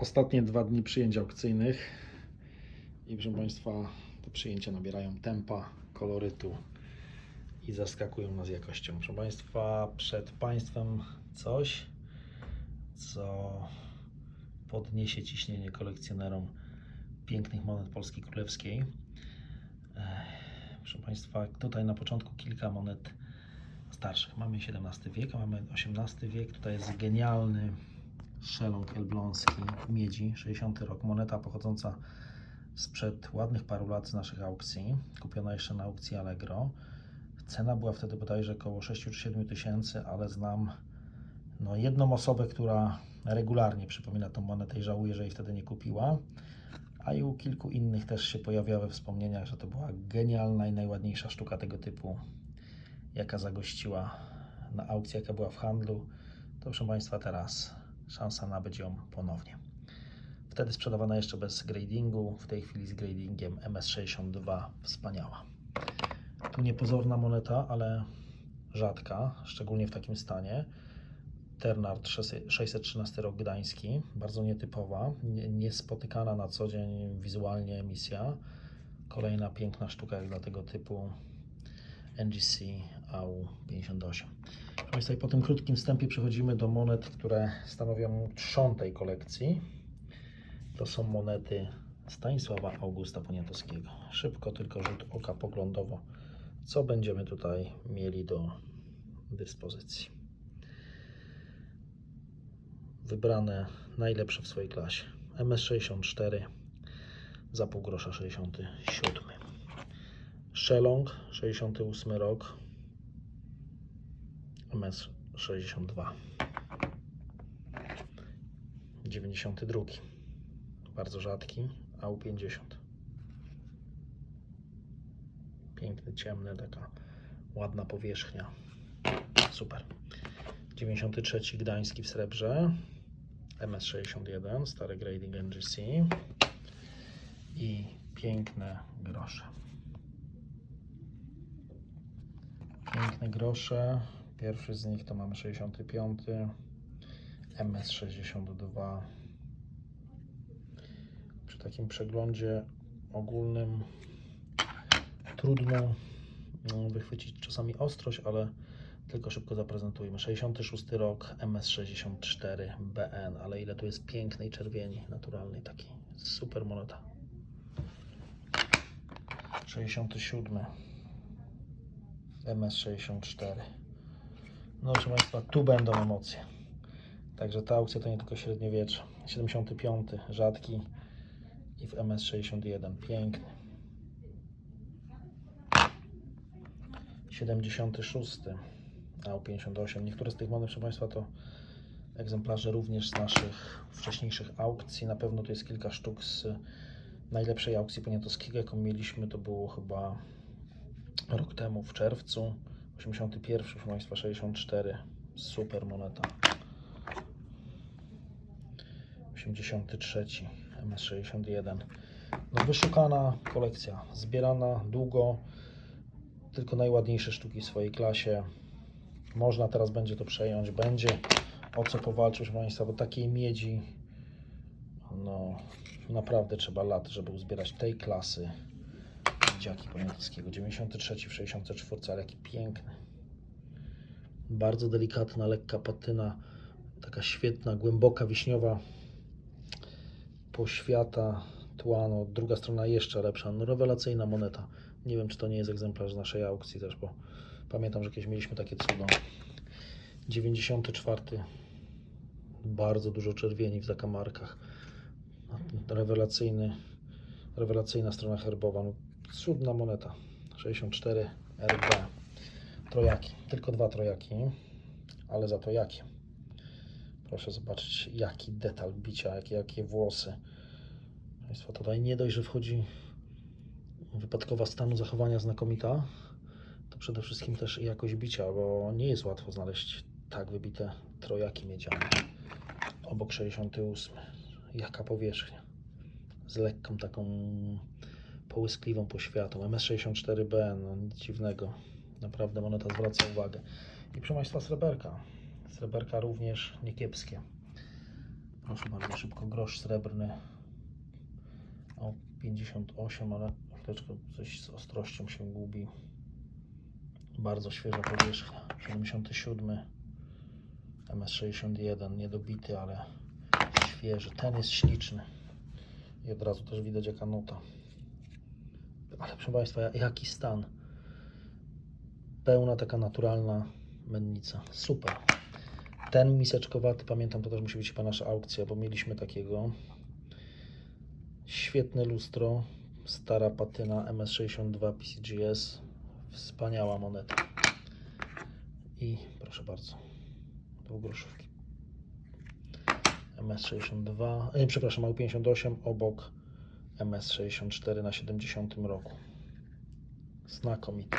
Ostatnie dwa dni przyjęć aukcyjnych i proszę Państwa, te przyjęcia nabierają tempa, kolorytu i zaskakują nas jakością. Proszę Państwa, przed Państwem coś, co podniesie ciśnienie kolekcjonerom pięknych monet Polski Królewskiej. Proszę Państwa, tutaj na początku kilka monet starszych. Mamy XVII wiek, mamy XVIII wiek. Tutaj jest genialny szelong elbląski miedzi, 60 rok. Moneta pochodząca sprzed ładnych paru lat z naszych aukcji. Kupiona jeszcze na aukcji Allegro. Cena była wtedy bodajże około 6 czy 7 tysięcy, ale znam no, jedną osobę, która regularnie przypomina tą monetę i żałuje, że jej wtedy nie kupiła. A i u kilku innych też się pojawiały wspomnienia, że to była genialna i najładniejsza sztuka tego typu, jaka zagościła na aukcji, jaka była w handlu. To proszę Państwa, teraz szansa nabyć ją ponownie. Wtedy sprzedawana jeszcze bez gradingu, w tej chwili z gradingiem MS62. Wspaniała. Tu niepozorna moneta, ale rzadka, szczególnie w takim stanie. Ternard 613 rok gdański, bardzo nietypowa, nie- niespotykana na co dzień wizualnie emisja. Kolejna piękna sztuka jak dla tego typu NGC AU58. Państwa, po tym krótkim wstępie przechodzimy do monet, które stanowią trzon tej kolekcji. To są monety Stanisława Augusta Poniatowskiego. Szybko tylko rzut oka poglądowo, co będziemy tutaj mieli do dyspozycji. Wybrane najlepsze w swojej klasie. MS64 za pół grosza 67. Szelong 68 rok MS62 92 bardzo rzadki AU50 piękny, ciemny, taka ładna powierzchnia. Super. 93 gdański w srebrze. MS61 stary grading NGC i piękne grosze. Piękne grosze pierwszy z nich to mamy 65 MS62 przy takim przeglądzie ogólnym trudno no, wychwycić czasami ostrość, ale tylko szybko zaprezentujmy. 66 rok MS64 BN, ale ile tu jest pięknej czerwieni naturalnej, taki super moneta. 67 MS64 no proszę Państwa, tu będą emocje. Także ta aukcja to nie tylko średniowiecze. 75 rzadki i w MS61 piękny. 76 AU58. Niektóre z tych monet, proszę Państwa, to egzemplarze również z naszych wcześniejszych aukcji. Na pewno to jest kilka sztuk z najlepszej aukcji poniatowskiego, jaką mieliśmy. To było chyba rok temu w czerwcu. 81, proszę Państwa, 64. Super moneta. 83, MS61. No wyszukana kolekcja, zbierana długo, tylko najładniejsze sztuki w swojej klasie. Można teraz będzie to przejąć, będzie o co powalczyć, proszę Państwa, bo takiej miedzi no naprawdę trzeba lat, żeby uzbierać tej klasy dziaki Poniatowskiego. 93 w 64, ale jaki piękny. Bardzo delikatna, lekka patyna, taka świetna, głęboka, wiśniowa poświata tła, no, druga strona jeszcze lepsza, no, rewelacyjna moneta. Nie wiem, czy to nie jest egzemplarz z naszej aukcji też, bo pamiętam, że kiedyś mieliśmy takie cudo. 94. Bardzo dużo czerwieni w zakamarkach. Rewelacyjny, rewelacyjna strona herbowa. No, cudna moneta. 64 RB. Trojaki. Tylko dwa trojaki, ale za to jakie. Proszę zobaczyć, jaki detal bicia, jakie, jakie włosy. Państwo, tutaj nie dość, że wchodzi wypadkowa stanu zachowania znakomita, to przede wszystkim też jakość bicia, bo nie jest łatwo znaleźć tak wybite trojaki miedziane. Obok 68. Jaka powierzchnia. Z lekką taką połyskliwą poświatą. MS64B, no nic dziwnego. Naprawdę moneta zwraca uwagę. I proszę Państwa, sreberka. Sreberka również niekiepskie. Proszę bardzo, szybko grosz srebrny. O 58, ale chwileczkę coś z ostrością się gubi. Bardzo świeża powierzchnia. 77. MS61, niedobity, ale świeży. Ten jest śliczny. I od razu też widać jaka nuta. Ale proszę Państwa, ja- jaki stan. Pełna taka naturalna mennica. Super. Ten miseczkowaty, pamiętam, to też musi być chyba nasza aukcja, bo mieliśmy takiego. Świetne lustro. Stara patyna MS62 PCGS. Wspaniała moneta. I proszę bardzo. Długroszówki. MS62, e, przepraszam, AU58 obok MS64 na 70 roku. Znakomity.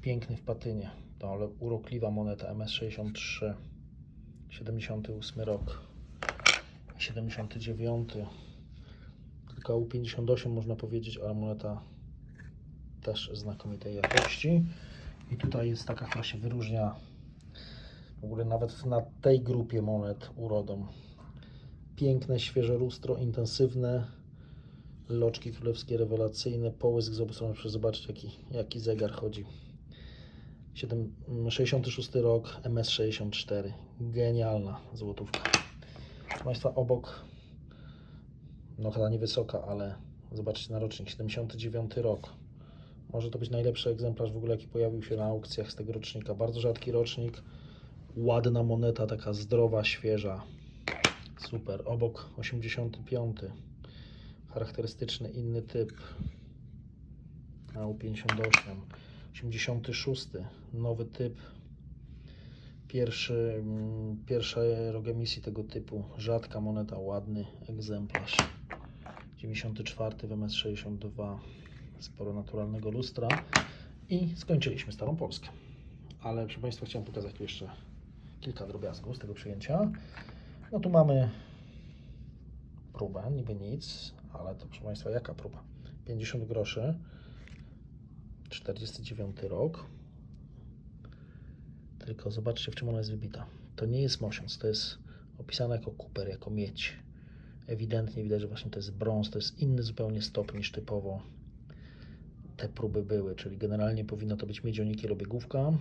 Piękny w patynie. To ale urokliwa moneta MS63. 78 rok. 79. Tylko AU58 można powiedzieć, ale moneta też znakomitej jakości. I tutaj jest taka, która się wyróżnia w ogóle nawet na tej grupie monet urodą. Piękne, świeże lustro, intensywne, loczki królewskie rewelacyjne, połysk z obu stron, proszę zobaczyć jaki, jaki zegar chodzi. 7, 66 rok, MS64, genialna złotówka. Proszę Państwa, obok, no chyba niewysoka, ale zobaczcie na rocznik, 79 rok. Może to być najlepszy egzemplarz w ogóle, jaki pojawił się na aukcjach z tego rocznika. Bardzo rzadki rocznik, ładna moneta, taka zdrowa, świeża. Super. Obok 85. Charakterystyczny inny typ. AU58. 86. Nowy typ. Pierwszy, pierwsza rok emisji tego typu. Rzadka moneta, ładny egzemplarz. 94 w MS62. Sporo naturalnego lustra. I skończyliśmy Starą Polskę. Ale proszę Państwa, chciałem pokazać jeszcze kilka drobiazgów z tego przyjęcia. No tu mamy próbę, niby nic, ale to proszę Państwa, jaka próba? 50 groszy, 49 rok. Tylko zobaczcie, w czym ona jest wybita. To nie jest mosiąc, to jest opisane jako kuper, jako miedź. Ewidentnie widać, że właśnie to jest brąz, to jest inny zupełnie stop niż typowo te próby były, czyli generalnie powinno to być miedzioniki obiegówka,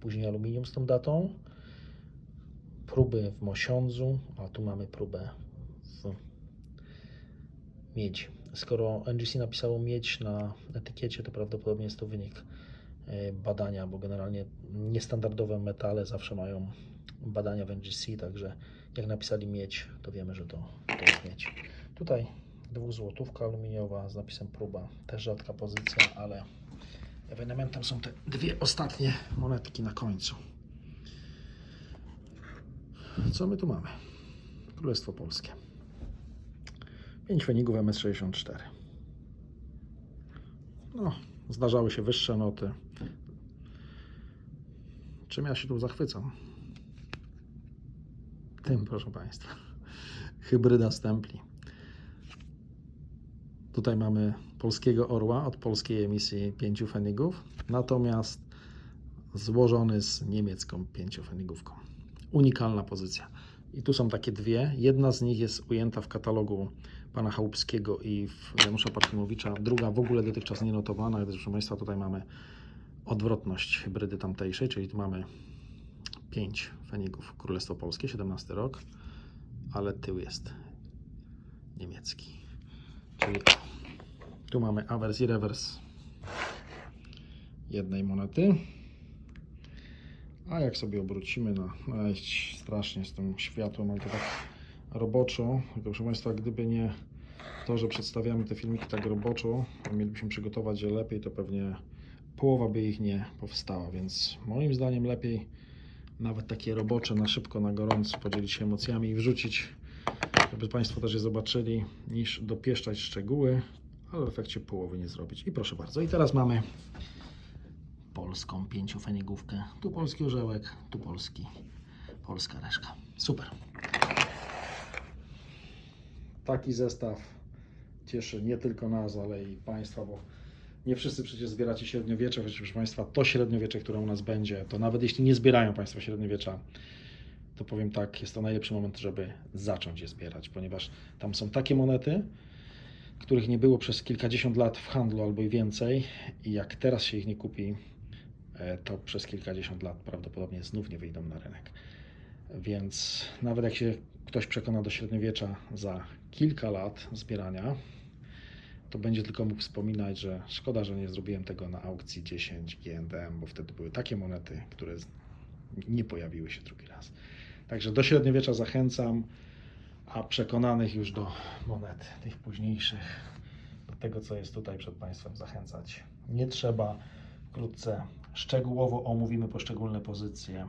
później aluminium z tą datą, próby w mosiądzu, a tu mamy próbę miedzi. Skoro NGC napisało miedź na etykiecie, to prawdopodobnie jest to wynik e, badania, bo generalnie niestandardowe metale zawsze mają badania w NGC, także jak napisali miedź, to wiemy, że to, to jest miedź. Tutaj dwuzłotówka aluminiowa z napisem próba, też rzadka pozycja, ale ewenementem są te dwie ostatnie monetki na końcu. Co my tu mamy? Królestwo Polskie. 5 fenigów MS64. No, zdarzały się wyższe noty. Czym ja się tu zachwycam? Tym, proszę Państwa. Hybryda stempli. Tutaj mamy polskiego orła od polskiej emisji 5 fenigów, natomiast złożony z niemiecką 5 fenigówką. Unikalna pozycja. I tu są takie dwie. Jedna z nich jest ujęta w katalogu pana Chałupskiego i Janusza Parkimowicza. Druga w ogóle dotychczas nie notowana, gdyż proszę Państwa tutaj mamy odwrotność hybrydy tamtejszej, czyli tu mamy 5 fenigów Królestwo Polskie, 17 rok, ale tył jest niemiecki. Czyli tu mamy awers i rewers jednej monety. A jak sobie obrócimy na, iść strasznie z tym światłem, ale to tak roboczo. Proszę Państwa, gdyby nie to, że przedstawiamy te filmiki tak roboczo, mielibyśmy przygotować je lepiej, to pewnie połowa by ich nie powstała, więc moim zdaniem lepiej nawet takie robocze na szybko, na gorąco podzielić się emocjami i wrzucić, żeby Państwo też je zobaczyli, niż dopieszczać szczegóły, ale w efekcie połowy nie zrobić. I proszę bardzo, i teraz mamy polską pięciofenigówkę. Tu polski orzełek, tu polski, polska reszka. Super. Taki zestaw cieszy nie tylko nas, ale i Państwa, bo nie wszyscy przecież zbieracie średniowiecze, chociaż proszę Państwa, to średniowiecze, które u nas będzie, to nawet jeśli nie zbierają Państwo średniowiecza, to powiem tak, jest to najlepszy moment, żeby zacząć je zbierać, ponieważ tam są takie monety, których nie było przez kilkadziesiąt lat w handlu albo i więcej i jak teraz się ich nie kupi, e, to przez kilkadziesiąt lat prawdopodobnie znów nie wyjdą na rynek. Więc nawet jak się ktoś przekona do średniowiecza za kilka lat zbierania, to będzie tylko mógł wspominać, że szkoda, że nie zrobiłem tego na aukcji 10 GNDM, bo wtedy były takie monety, które nie pojawiły się drugi raz. Także do średniowiecza zachęcam, a przekonanych już do monet tych późniejszych, do tego co jest tutaj przed Państwem zachęcać. Nie trzeba. Wkrótce szczegółowo omówimy poszczególne pozycje.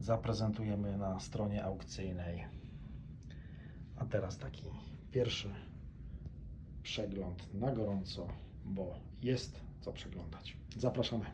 Zaprezentujemy na stronie aukcyjnej. A teraz taki pierwszy przegląd na gorąco, bo jest co przeglądać. Zapraszamy.